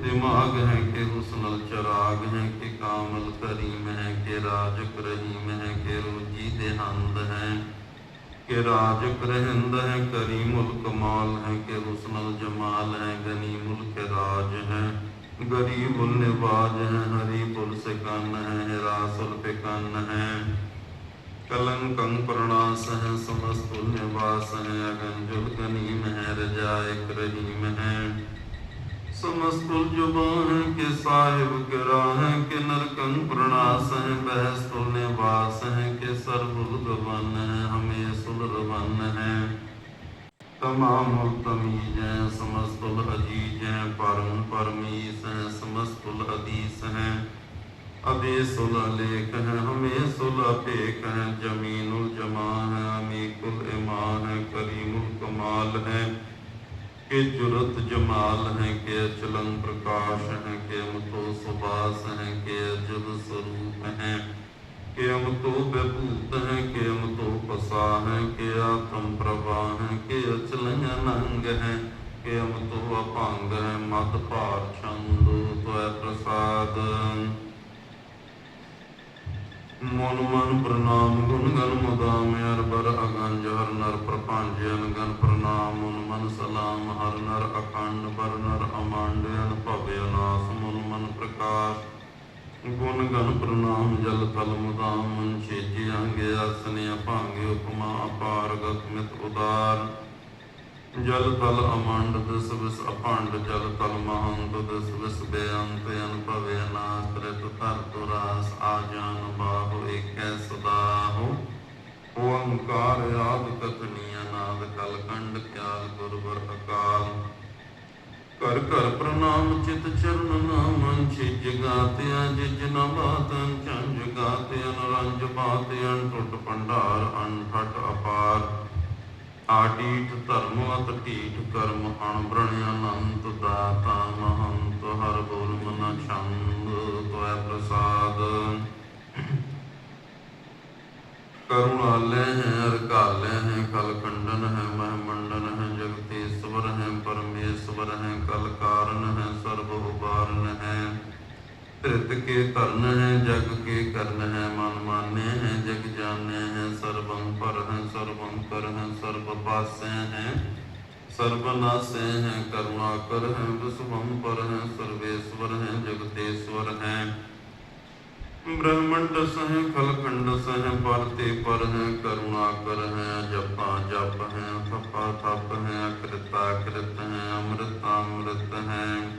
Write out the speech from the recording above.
दिमाग है के हुस्नल चराग है के कामल करीम है के राजक रहीम है के रोजी देहंद है के राजक रहंद है करीमुल कमाल है के हुस्नल जमाल है गनीमुल के राज है गरीबुल निवाज है हरीबुल से कन है हिरासुल पे कन है कलंकं प्रणास है समस्तुल निवास है अगंजुल गनीम है रजायक रहीम है سمست الجبان کے صاحب گراہ کے نرکن پرناس ہیں، بحث تو نباس ہیں کہ سر بلگبن ہیں، ہمیں سلربان ہیں۔ تمام التمیز ہیں سمست الحجیج ہیں پارم پرمیس ہیں سمست الحدیث ہیں۔ ابھی صلح لیک ہیں، ہمیں صلح پیک ہیں۔ جمین الجمان ہیں امیق الامان ہیں، کریم الکمال ہیں۔ के जुरत जमाल है के अचलं प्रकाश है के अमतो सुबास है के अजब स्वरूप है के अमतो विभूत है के अमतो पसा है के आत्म प्रभा है के अचलन अनंग है के अमतो अपांग है मद भार छंदो त्वै प्रसाद ਮਨ ਮਨ ਪ੍ਰਣਾਮ ਗੁਣ ਗਨ ਮੁਦਾਮ ਹਰ ਬਰ ਅਗੰਜ ਹਰ ਨਰ ਪ੍ਰਪੰਜ ਅਨਗਨ ਪ੍ਰਣਾਮ ਮਨ ਸਲਾਮ, ਹਰ ਨਰ ਅਖੰਡ ਬਰ ਨਰ ਅਮੰਡ, ਅਨ ਭਵਿ ਅਨਾਸ ਮਨ ਮਨ ਪ੍ਰਕਾਸ਼। ਗੁਣ ਗਨ ਪ੍ਰਣਾਮ, ਜਲ ਤਲ ਮੁਦਾਮ, ਮਨ ਛੇਜੀ ਅੰਗੇ ਆਸਨੇ ਅਭਾਂਗੇ ਉਪਮਾ ਅਪਾਰ, ਗਤ ਉਦਾਰ। ਜਲ ਤਲ ਅਮੰਡ ਦਸ ਵਿਸ ਅਪੰਡ ਜਲ ਤਲ ਮਹੰਤ ਦਸ ਵਿਸ ਬੇਅੰਤ ਅਨਭਵੇ ਅਨਾਸ੍ਰਿਤ ਧਰ ਤੁਰਾਸ ਆ ਜਾਨ ਬਾਹੋ, ਏਕੈ ਸਦਾਹੋ ਓੰਕਾਰ ਆਦ ਕਥਨੀ ਅਨਾਦ ਕਲ ਖਿਆਲ ਗੁਰਬਰ ਅਕਾਲ। ਕਰ ਕਰ ਪ੍ਰਣਾਮ ਚਿਤ ਚਰਨ ਨਾਮੰ ਛਿਜ ਗਾਤੇ ਅਜਿਜ ਨ ਬਾਤੰ ਚੰਜ ਗਾਤੇ ਅਨਰੰਜ ਬਾਤੇ ਟੁੱਟ ਭੰਡਾਰ ਅਨਠਟ ਅਪਾਰ। ਆਟੀਟ ਧਰਮ ਅਤ ਢੀਠ ਕਰਮ, ਅਣ ਬ੍ਰਣ ਅਨੰਤ ਦਾਤਾ ਮਹੰਤ, ਹਰ ਬੋਲ ਮਨ ਛੰਦ ਤੋਇ ਪ੍ਰਸਾਦ। ਕਰੁਣਾਲੈ ਹੈ, ਅਰ ਕਾਲੈ ਪਰਮੇਸ਼ਵਰ ਹੈ, ਕਲ ਕਾਰਨ ਹੈ, ਸਰਬ ਉਬਾਰਨ ਹੈ। ਧਿਰਤ ਕੇ ਧਰਨ ਹੈ, ਜਗ ਕੇ ਕਰਨ ਹੈ, ਮਨ ਮਾਨੇ ਹੈ, ਜਗ ਜਾਣੇ ਹੈ, ਸਰਬੰ ਪਰ ਹੈ, ਸਰਬੰ ਕਰ ਹੈ, ਸਰਬ ਪਾਸੈ ਹੈ। ਸਰਬਨਾਸੈ ਹੈ ਕਰੁਣਾ ਕਰ ਹੈ, ਵਿਸਵੰ ਪਰ ਹੈ, ਸਰਵੇਸ਼ਵਰ ਹੈ, ਜਗਤੇਸ਼ਵਰ ਹੈ। ਬ੍ਰਹਮੰਡ ਸਹਿ, ਖਲਖੰਡ ਸਹਿ ਪਰਤੇ ਪਰ ਹੈ ਕਰੁਣਾ ਕਰ ਹੈ, ਜਪਾ ਜਪ ਹੈ, ਥਪਾ ਥਪ ਹੈ ਅਕ੍ਰਿਤਾ ਕ੍ਰਿਤ ਹੈ